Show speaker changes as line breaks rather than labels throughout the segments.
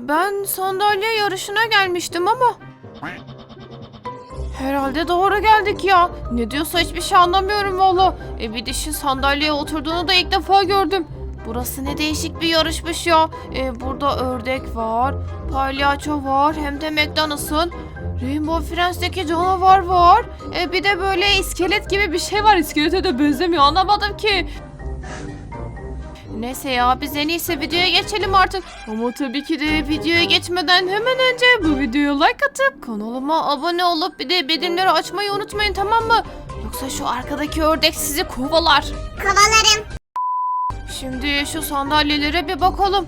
ben sandalye yarışına gelmiştim ama herhalde doğru geldik ya. Ne diyorsa hiçbir şey anlamıyorum valla. E, bir dişin sandalyeye oturduğunu da ilk defa gördüm. Burası ne değişik bir yarışmış ya. E, burada ördek var, palyaço var, hem de McDonald's'ın. Rainbow Friends'teki canavar var. E, bir de böyle iskelet gibi bir şey var. İskelete de benzemiyor anlamadım ki. Neyse ya biz en iyisi videoya geçelim artık. Ama tabii ki de videoya geçmeden hemen önce bu videoya like atıp kanalıma abone olup bir de bildirimleri açmayı unutmayın tamam mı? Yoksa şu arkadaki ördek sizi kovalar.
Kovalarım.
Şimdi şu sandalyelere bir bakalım.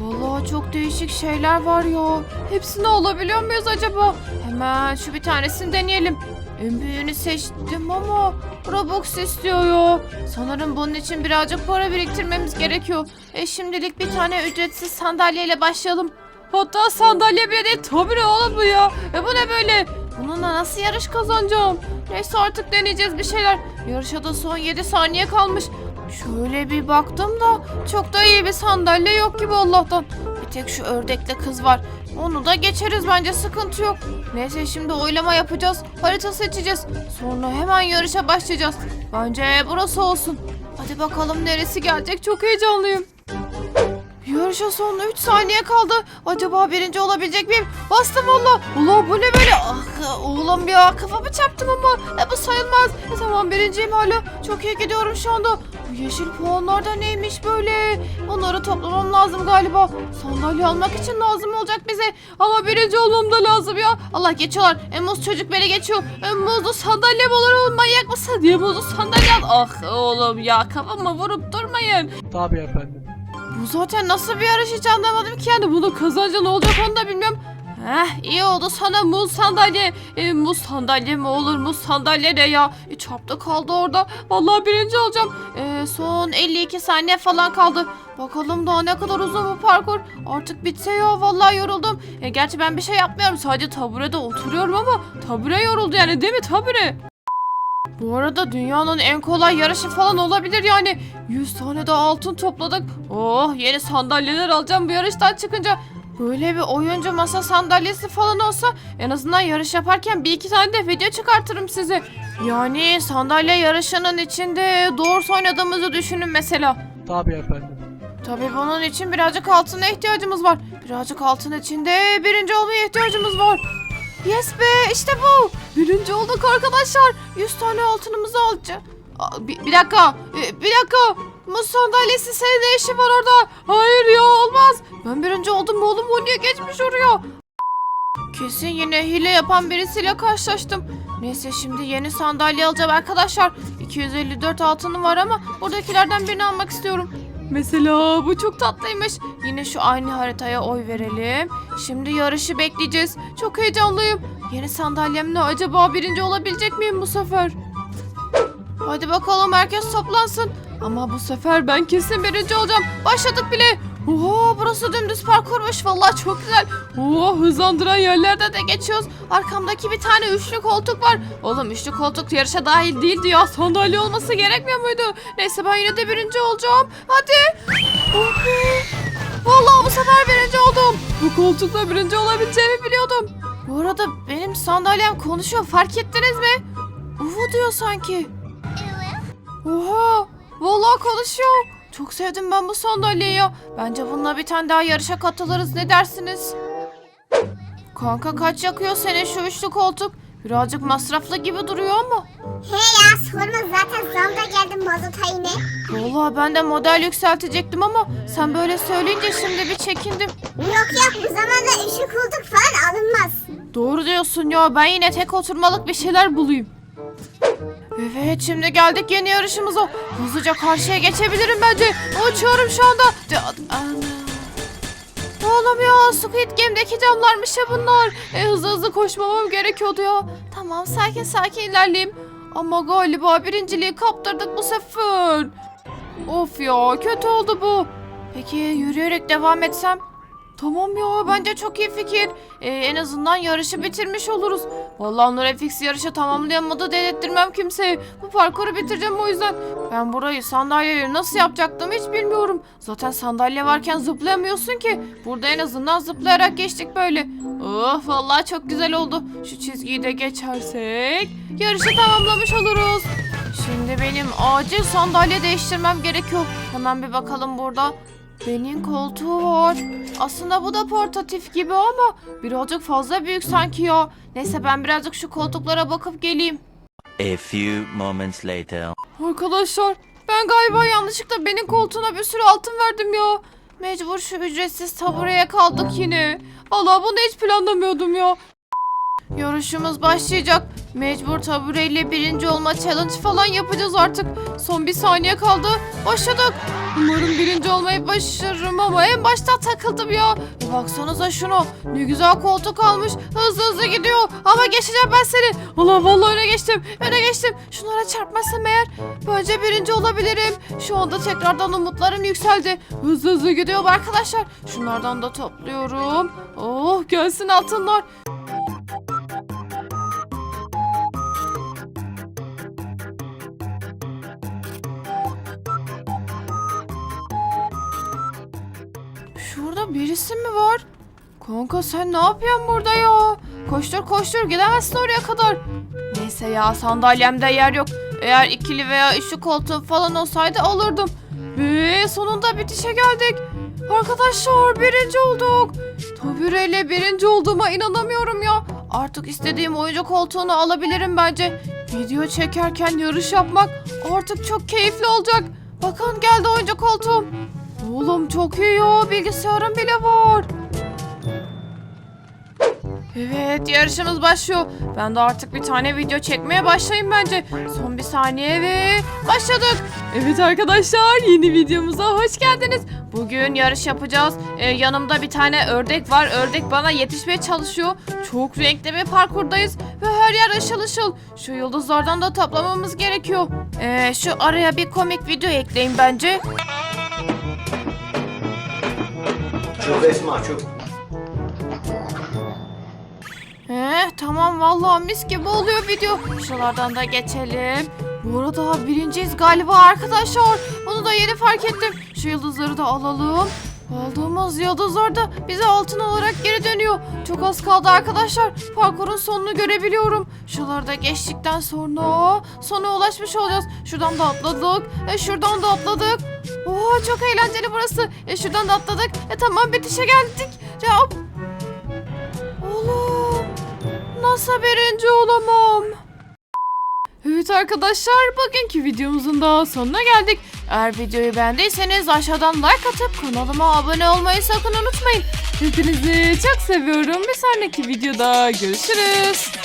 Vallahi çok değişik şeyler var ya. Hepsini alabiliyor muyuz acaba? Hemen şu bir tanesini deneyelim. En büyüğünü seçtim ama Robux istiyor. Sanırım bunun için birazcık para biriktirmemiz gerekiyor. E şimdilik bir tane ücretsiz sandalyeyle başlayalım. Hatta sandalye bile değil tabii oğlum bu ya. E bu ne böyle? Bununla nasıl yarış kazanacağım? Neyse artık deneyeceğiz bir şeyler. Yarışa da son 7 saniye kalmış. Şöyle bir baktım da çok da iyi bir sandalye yok gibi Allah'tan. Bir tek şu ördekle kız var. Onu da geçeriz bence sıkıntı yok. Neyse şimdi oylama yapacağız. Harita seçeceğiz. Sonra hemen yarışa başlayacağız. Bence burası olsun. Hadi bakalım neresi gelecek çok heyecanlıyım. Yarışa son 3 saniye kaldı. Acaba birinci olabilecek miyim? Bastım valla. Ulan bu ne böyle? Ah oğlum ya kafamı çarptım ama. E, bu sayılmaz. E, tamam birinciyim hala. Çok iyi gidiyorum şu anda. Bu yeşil puanlar da neymiş böyle? Onları toplamam lazım galiba. Sandalye almak için lazım olacak bize. Ama birinci olmam da lazım ya. Allah geçiyorlar. E, muz çocuk beni geçiyor. E, muzlu sandalye mi olur oğlum manyak mısın? Diye muzlu sandalye al. Ah oğlum ya kafama vurup durmayın.
Tabii efendim.
Zaten nasıl bir yarış hiç anlamadım ki yani bunu kazanınca ne olacak onu da bilmiyorum. Heh iyi oldu sana muz sandalye. E, muz sandalye mi olur muz sandalye ne ya? E, çarptı kaldı orada. Vallahi birinci olacağım. E, son 52 saniye falan kaldı. Bakalım daha ne kadar uzun bu parkur. Artık bitse ya vallahi yoruldum. E, gerçi ben bir şey yapmıyorum sadece taburede oturuyorum ama tabure yoruldu yani değil mi tabure? Bu arada dünyanın en kolay yarışı falan olabilir yani. 100 tane de altın topladık. Oh yeni sandalyeler alacağım bu yarıştan çıkınca. Böyle bir oyuncu masa sandalyesi falan olsa en azından yarış yaparken bir iki tane de video çıkartırım size. Yani sandalye yarışının içinde doğru oynadığımızı düşünün mesela.
Tabii efendim.
Tabii bunun için birazcık altına ihtiyacımız var. Birazcık altın içinde birinci olmaya ihtiyacımız var. Yes be işte bu. Birinci olduk arkadaşlar. 100 tane altınımızı alacağız. Aa, Bir, bir dakika. e, Bir dakika. Muz sandalyesi senin ne işin var orada? Hayır ya olmaz. Ben birinci oldum oğlum o niye geçmiş oraya? Kesin yine hile yapan birisiyle karşılaştım. Neyse şimdi yeni sandalye alacağım arkadaşlar. 254 altınım var ama buradakilerden birini almak istiyorum. Mesela bu çok tatlıymış. Yine şu aynı haritaya oy verelim. Şimdi yarışı bekleyeceğiz. Çok heyecanlıyım. Yeni sandalyemle acaba birinci olabilecek miyim bu sefer? Hadi bakalım herkes toplansın. Ama bu sefer ben kesin birinci olacağım. Başladık bile. Oo burası dümdüz parkurmuş. Vallahi çok güzel. Oo hızlandıran yerlerde de geçiyoruz. Arkamdaki bir tane üçlü koltuk var. Oğlum üçlü koltuk yarışa dahil değildi ya. Sandalye olması gerekmiyor muydu? Neyse ben yine de birinci olacağım. Hadi. Oh be. Vallahi bu sefer birinci oldum. Bu koltukla birinci olabileceğimi biliyordum. Bu arada benim sandalyem konuşuyor. Fark ettiniz mi? Uvu diyor sanki. Oha! Vallahi konuşuyor. Çok sevdim ben bu sandalyeyi ya. Bence bununla bir tane daha yarışa katılırız. Ne dersiniz? Kanka kaç yakıyor senin şu üçlü koltuk? Birazcık masraflı gibi duruyor ama.
He ya sorma zaten zamda geldim mazota yine.
Vallahi ben de model yükseltecektim ama sen böyle söyleyince şimdi bir çekindim.
Yok yok bu zamanda ışık koltuk falan alınmaz.
Doğru diyorsun ya ben yine tek oturmalık bir şeyler bulayım. Evet şimdi geldik yeni yarışımıza. Hızlıca karşıya geçebilirim bence. Uçuyorum şu anda. De-. Oğlum ya Squid Game'deki camlarmış ya bunlar. E, hızlı hızlı koşmamam gerekiyordu ya. Tamam sakin sakin ilerleyeyim. Ama galiba birinciliği kaptırdık bu sefer. Of ya kötü oldu bu. Peki yürüyerek devam etsem? Tamam ya bence çok iyi fikir. Ee, en azından yarışı bitirmiş oluruz. Vallahi Nurefix yarışı tamamlayamadı dedirttirmem kimseye. Bu parkuru bitireceğim o yüzden. Ben burayı sandalyeleri nasıl yapacaktım hiç bilmiyorum. Zaten sandalye varken zıplayamıyorsun ki. Burada en azından zıplayarak geçtik böyle. Oh vallahi çok güzel oldu. Şu çizgiyi de geçersek yarışı tamamlamış oluruz. Şimdi benim acil sandalye değiştirmem gerekiyor. Hemen bir bakalım burada. Benim koltuğu var. Aslında bu da portatif gibi ama birazcık fazla büyük sanki ya. Neyse ben birazcık şu koltuklara bakıp geleyim.
A few moments later.
Arkadaşlar ben galiba yanlışlıkla benim koltuğuna bir sürü altın verdim ya. Mecbur şu ücretsiz tabureye kaldık yine. Allah bunu hiç planlamıyordum ya. Yarışımız başlayacak. Mecbur tabureyle birinci olma challenge falan yapacağız artık. Son bir saniye kaldı. Başladık. Umarım birinci olmayı başarırım ama en başta takıldım ya. Baksanıza şunu. Ne güzel koltuk almış. Hızlı hızlı gidiyor. Ama geçeceğim ben seni. Allah vallahi öne geçtim. Öne geçtim. Şunlara çarpmazsam eğer bence birinci olabilirim. Şu anda tekrardan umutlarım yükseldi. Hızlı hızlı gidiyorum arkadaşlar. Şunlardan da topluyorum. Oh gelsin altınlar. Şurada birisi mi var? Kanka sen ne yapıyorsun burada ya? Koştur koştur gidemezsin oraya kadar. Neyse ya sandalyemde yer yok. Eğer ikili veya üçlü koltuğum falan olsaydı alırdım. Ve sonunda bitişe geldik. Arkadaşlar birinci olduk. Tabureyle birinci olduğuma inanamıyorum ya. Artık istediğim oyuncu koltuğunu alabilirim bence. Video çekerken yarış yapmak artık çok keyifli olacak. Bakın geldi oyuncu koltuğum. Oğlum çok iyi ya bilgisayarım bile var. Evet yarışımız başlıyor. Ben de artık bir tane video çekmeye başlayayım bence. Son bir saniye ve başladık. Evet arkadaşlar yeni videomuza hoş geldiniz. Bugün yarış yapacağız. Ee, yanımda bir tane ördek var. Ördek bana yetişmeye çalışıyor. Çok renkli bir parkurdayız. Ve her yer ışıl ışıl. Şu yıldızlardan da toplamamız gerekiyor. Ee, şu araya bir komik video ekleyin bence.
Çöp Esma çöp.
Eh tamam vallahi mis gibi oluyor video. Şuralardan da geçelim. Bu arada birinciyiz galiba arkadaşlar. Onu da yeni fark ettim. Şu yıldızları da alalım. Aldığımız yıldızlar da bize altın olarak geri dönüyor. Çok az kaldı arkadaşlar. Parkurun sonunu görebiliyorum. Şuraları da geçtikten sonra sona ulaşmış olacağız. Şuradan da atladık. E, şuradan da atladık. Oo, çok eğlenceli burası. E, şuradan da atladık. E, tamam bitişe geldik. Hop. Oğlum. Nasıl birinci olamam? Evet arkadaşlar bugünkü videomuzun da sonuna geldik. Eğer videoyu beğendiyseniz aşağıdan like atıp kanalıma abone olmayı sakın unutmayın. Hepinizi çok seviyorum. Bir sonraki videoda görüşürüz.